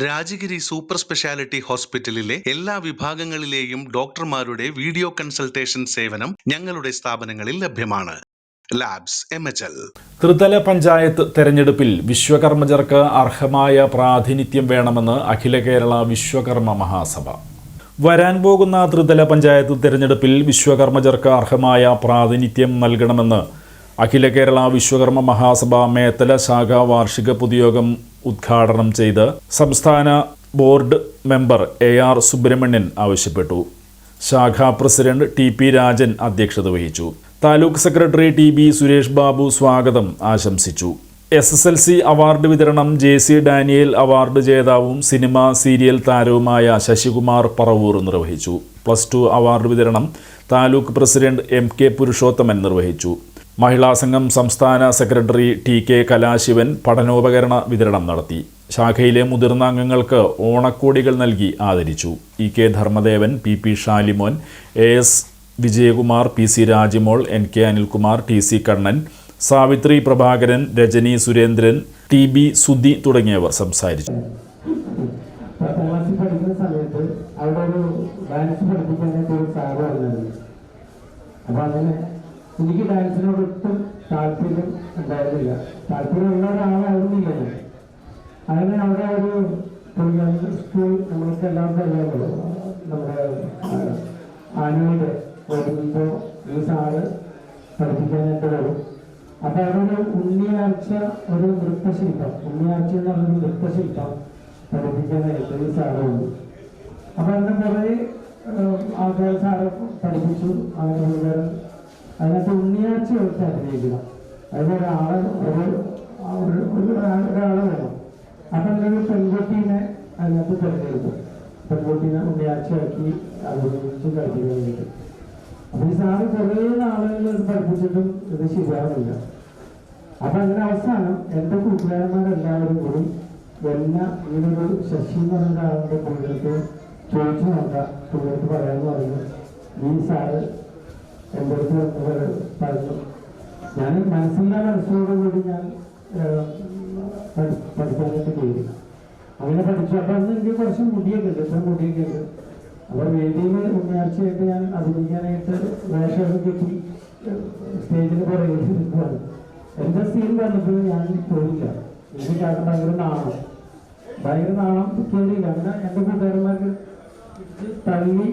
Rajagiri super speciality ഹോസ്പിറ്റലിലെ എല്ലാ വിഭാഗങ്ങളിലെയും ഡോക്ടർമാരുടെ വീഡിയോ കൺസൾട്ടേഷൻ സേവനം ഞങ്ങളുടെ സ്ഥാപനങ്ങളിൽ ലഭ്യമാണ്. ലാബ്സ് ത്രിതല പഞ്ചായത്ത് തെരഞ്ഞെടുപ്പിൽ വിശ്വകർമ്മജർക്ക് അർഹമായ പ്രാതിനിധ്യം വേണമെന്ന് അഖില കേരള വിശ്വകർമ്മ മഹാസഭ. വരാൻ പോകുന്ന ത്രിതല പഞ്ചായത്ത് തെരഞ്ഞെടുപ്പിൽ വിശ്വകർമ്മജർക്ക് അർഹമായ പ്രാതിനിധ്യം നൽകണമെന്ന് അഖില കേരള വിശ്വകർമ്മ മഹാസഭ മേത്തല ശാഖ വാർഷിക പൊതുയോഗം ഉദ്ഘാടനം ചെയ്ത് സംസ്ഥാന board member A R Subramanian ആവശ്യപ്പെട്ടു. ശാഖാ പ്രസിഡന്റ് ടി പി രാജൻ അധ്യക്ഷത വഹിച്ചു. Taluk secretary T B Suresh Babu സ്വാഗതം ആശംസിച്ചു. S S L C award വിതരണം ജെ സി ഡാനിയേൽ അവാർഡ് ജേതാവും സിനിമ സീരിയൽ താരവുമായ ശശികുമാർ പറവൂർ നിർവഹിച്ചു. പ്ലസ് ടു അവാർഡ് വിതരണം taluk president M K Purushothaman നിർവഹിച്ചു. മഹിളാ സംഘം സംസ്ഥാന സെക്രട്ടറി ടി കെ കലാശിവൻ പഠനോപകരണ വിതരണം നടത്തി. ശാഖയിലെ മുതിർന്ന അംഗങ്ങൾക്ക് ഓണക്കോടികൾ നൽകി ആദരിച്ചു. E K Dharmadevan P P Shalimon A S Vijayakumar P C Rajimol N K Anilkumar T C Kannan Savithri Prabhakaran Rajani Surendran T B Sudhi തുടങ്ങിയവർ സംസാരിച്ചു. സമയത്ത് അവിടെ ഒരു ഡാൻസ് പഠിപ്പിക്കാനായിട്ട് ഒരു സാറ് പറഞ്ഞത് അപ്പൊ അങ്ങനെ എനിക്ക് ഡാൻസിനോട് ഒട്ടും താല്പര്യം ഉണ്ടായിരുന്നില്ല. താല്പര്യമുള്ള ഒരാളായിരുന്നില്ലല്ലോ അങ്ങനെ അവിടെ ഒരു സ്കൂൾ നമ്മൾക്ക് എല്ലാവർക്കും അറിയാമല്ലോ. നമ്മുടെ ആനുവൽ വരുമ്പോൾ ഈ സാറ് പഠിപ്പിക്കാനായിട്ട് വരും. അപ്പൊ അവിടെ ഒരു ഉണ്ണിയാഴ്ച ഒരു നൃത്തശില്പം ഉണ്ണിയാഴ്ച എന്ന് പറഞ്ഞൊരു നൃത്തശില്പം പഠിപ്പിക്കാനായിട്ട് ഈ സാറ് വന്നു. അപ്പൊ അതിന്റെ പുറകെ ആൾക്കാർ സാറ് പഠിപ്പിച്ചു അങ്ങനെ അതിനകത്ത് ഉണ്ണിയാഴ്ച എടുത്ത് അഭിനയിക്കുക. അതിനൊരാളെ ഒരു ഒരു- ഒരു ഒരാളെ വേണം. അപ്പൊ ഒരു പെൺകുട്ടീനെ അതിനകത്ത് തിരഞ്ഞെടുത്തു പെൺകുട്ടീനെ ഉണ്ണിയാഴ്ചയാക്കി അഭിനയിച്ച് കഴിക്കാൻ വേണ്ടി അപ്പൊ ഈ സാറ് കുറേ നാളുകൾ പഠിപ്പിച്ചിട്ടും ഇത് ശരിയാവുന്നില്ല. അപ്പൊ അങ്ങനെ അവസാനം എന്റെ കൂട്ടുകാരന്മാരെല്ലാവരും കൂടി എന്നെ ഇങ്ങനൊരു ശശി എന്ന് പറഞ്ഞ ആളുടെ പുള്ളിക്ക് ചോദിച്ചു നോക്കാം. പുള്ളിക്ക് പറയാന്ന് പറഞ്ഞു. ഈ സാറ് എന്റെ അടുത്ത് പറഞ്ഞു ഞാൻ മനസ്സില്ലാ മനസ്സോടുകൂടി ഞാൻ പഠിക്കാനായിട്ട് പോയി അങ്ങനെ പഠിച്ചു. അപ്പൊ അന്ന് എനിക്ക് കുറച്ച് മുടിയൊക്കെ ഉണ്ട് ഇത്ര മുടിയൊക്കെ ഉണ്ട്. അപ്പൊ വേദിയിൽ ഉണ്ണിയാഴ്ചയായിട്ട് ഞാൻ അഭിനയിക്കാനായിട്ട് വേഷമൊക്കെ കിട്ടി സ്റ്റേജിന് പുറകെ നിൽക്കുവാണ് എന്റെ സീൻ വന്നപ്പോൾ ഞാൻ പോയില്ല. എനിക്ക് കാരണം ഭയങ്കര നാണം. ഭയങ്കര നാണം കയറിയില്ല അങ്ങനെ എന്റെ കൂട്ടുകാരന്മാർക്ക് തള്ളി